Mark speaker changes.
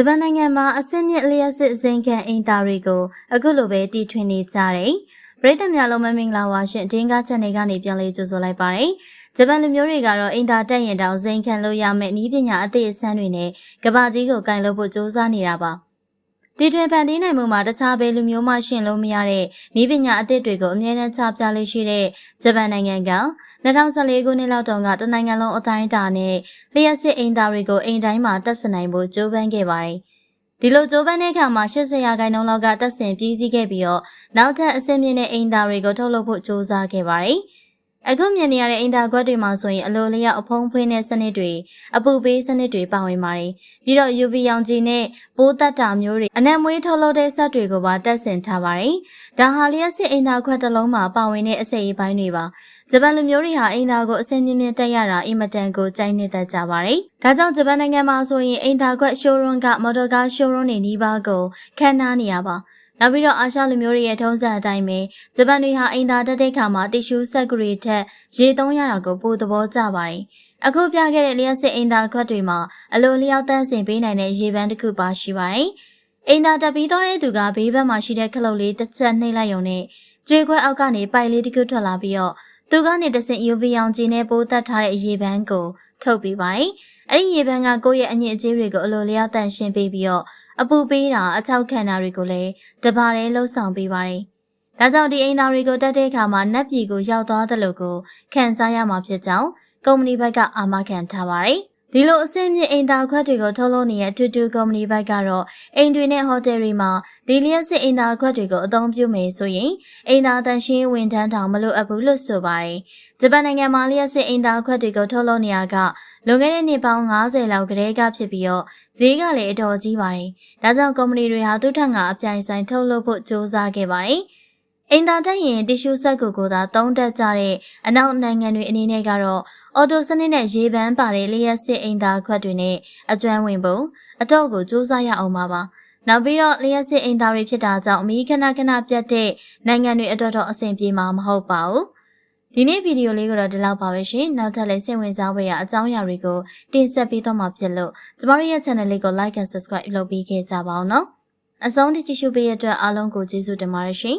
Speaker 1: ဂျပန်နိုင်ငံမှာအဆင့်မြင့်လျှက်စစ်ဇိမ်ခံအင်တာတွေကိုအခုလိုပဲတီထွင်နေကြတယ်။ပြည်သက်များလုံးမမင်္ဂလာပါရှင်။ဒင်းကားချက်နေကနေပြန်လေးကြိုဆိုလိုက်ပါတယ်။ဂျပန်လူမျိုးတွေကတော့အင်တာတက်ရင်တောင်ဇိမ်ခံလို့ရမယ့်နည်းပညာအသည့်အဆန်းတွေနဲ့ကဘာကြီးကိုကင်လို့ဖို့စ조사နေတာပါ။ တီထွင်ဖန်တီးနိုင်မှုမှာတခြားဘယ်လူမျိုးမှရှင်လို့မရတဲ့နည်းပညာအသစ်တွေကိုအမြဲတမ်းချပြလေးရှိတဲ့ဂျပန်နိုင်ငံက2014ခုနှစ်လောက်တုန်းကတနိုင်ငံလုံးအတိုင်းအတာနဲ့လျှက်စစ်အင်တာတွေကိုအိမ်တိုင်းမှာတက်ဆနိုင်ဖို့ကြိုးပမ်းခဲ့ပါတယ်။ဒီလိုကြိုးပမ်းတဲ့အခါမှာ80ရာခိုင်နှုန်းလောက်ကတက်ဆင်ပြီးစီးခဲ့ပြီးတော့နောက်ထပ်အဆင့်မြင့်တဲ့အိမ်တာတွေကိုထုတ်လုပ်ဖို့ကြိုးစားခဲ့ပါတယ်။ အခုမြင်နေရတဲ့အင်တာကွက်တွေမှာဆိုရင်အလိုလျောက်အဖုံးဖွင်းတဲ့စနစ်တွေအပူပေးစနစ်တွေပါဝင်ပါတယ်။ပြီးတော့ UV ရောင်ခြည်နဲ့ပိုးသက်တာမျိုးတွေအနံ့မွေးထုတ်လုပ်တဲ့စက်တွေကိုပါတက်ဆင်ထားပါတယ်။ဒါဟာလျှက်စစ်အင်တာခွက်တစ်လုံးမှာပါဝင်တဲ့အစိပ်အပိုင်းတွေပါ။ဂျပန်လူမျိုးတွေဟာအင်တာကိုအစင်းမြင့်မြင့်တက်ရတာအင်မတန်ကိုကြိုက်နေတတ်ကြပါတယ်။ဒါကြောင့်ဂျပန်နိုင်ငံမှာဆိုရင်အင်တာခွက်ရှိုးရွန်းကမော်တော်ကားရှိုးရွန်းတွေနီးပါးကိုခန့်နားနေရပါ။ နောက်ပြီးတော့အာရှလူမျိုးတွေရဲ့ထုံးစံအတိုင်းပဲဂျပန်တွေဟာအင်တာတက်တဲ့ခါမှာတီရှူးဆက်ဂရီထက်ရေသုံးရတာကိုပိုသဘောကျပါတယ်။အခုပြခဲ့တဲ့လျှက်စစ်အင်တာခွက်တွေမှာအလိုလျောက်တန်းစင်ပေးနိုင်တဲ့ရေပန်းတစ်ခုပါရှိပါတယ်။အင်တာတက်ပြီးသွားတဲ့သူကဘေးဘက်မှာရှိတဲ့ခလုတ်လေးတစ်ချက်နှိပ်လိုက်ရုံနဲ့ကျွေးခွက်အောက်ကနေပိုက်လေးတစ်ခုထွက်လာပြီးတော့ သူကနေတဆင့် UV ရောင်ခြည်နဲ့ပိုးသက်ထားတဲ့ရေပန်းကိုထုတ်ပြီးပါတယ်။အဲ့ဒီရေပန်းကကိုယ့်ရဲ့အညစ်အကြေးတွေကိုအလိုလျောက်တန့်ရှင်းပေးပြီးတော့အပူပေးတာအချောက်ခံတာတွေကိုလည်းတပါးလေးလှုပ်ဆောင်ပေးပါတယ်။ဒါကြောင့်ဒီအိမ်သားတွေကိုတက်တဲ့အခါမှာနက်ပြည်ကိုရောက်သွားသလိုကိုခံစားရမှာဖြစ်ကြောင်းကုမ္ပဏီဘက်ကအာမခံထားပါတယ်။ ဒီလိုအဆင့်မြင့်အိမ်သာခွက်တွေကိုထုတ်လုပ်နေတဲ့တူတူကုမ္ပဏီဘက်ကတော့အိမ်တွေနဲ့ဟိုတယ်တွေမှာဒီလျက်စစ်အိမ်သာခွက်တွေကိုအသုံးပြုမယ်ဆိုရင်အိမ်သာတန်ရှင်းဝန်ထမ်းတောင်မလိုအပ်ဘူးလို့ဆိုပါတယ်။ဂျပန်နိုင်ငံမှာလျက်စစ်အိမ်သာခွက်တွေကိုထုတ်လုပ်နေရကလွန်ခဲ့တဲ့နှစ်ပေါင်း90လောက်ကတည်းကဖြစ်ပြီးတော့ဈေးကလည်းအတော်ကြီးပါတယ်။ဒါကြောင့်ကုမ္ပဏီတွေဟာသူ့ထက်ကအပြိုင်ဆိုင်ထုတ်လုပ်ဖို့စ조사ခဲ့ပါတယ်။အင်တာတက်ရင်တီရှူးဆက်ကိုကိုသာသုံးတက်ကြတဲ့အနောက်နိုင်ငံတွေအနေနဲ့ကတော့ အော်တိုစနစ်နဲ့ရေပန်းပါတဲ့လျှက်စစ်အိမ်သာခွက်တွေနဲ့အကျွမ်းဝင်ပုံအတော့ကိုစူးစမ်းရအောင်ပါပါနောက်ပြီးတော့လျှက်စစ်အိမ်သာတွေဖြစ်တာကြောင့်အမီခဏခဏပြတ်တဲ့နိုင်ငံတွေအတွက်တော့အဆင်ပြေမှာမဟုတ်ပါဘူးဒီနေ့ဗီဒီယိုလေးကတော့ဒီလောက်ပါပဲရှင်နောက်ထပ်လည်းစိတ်ဝင်စားဖွယ်ရာအကြောင်းအရာတွေကိုတင်ဆက်ပေးတော့မှာဖြစ်လို့ကျမတို့ရဲ့ channel လေးကို like and subscribe လုပ်ပေးခဲ့ကြပါအောင်နော်အဆုံးထိကြည့်ရှုပေးရတဲ့အတွက်အားလုံးကိုကျေးဇူးတင်ပါတယ်ရှင်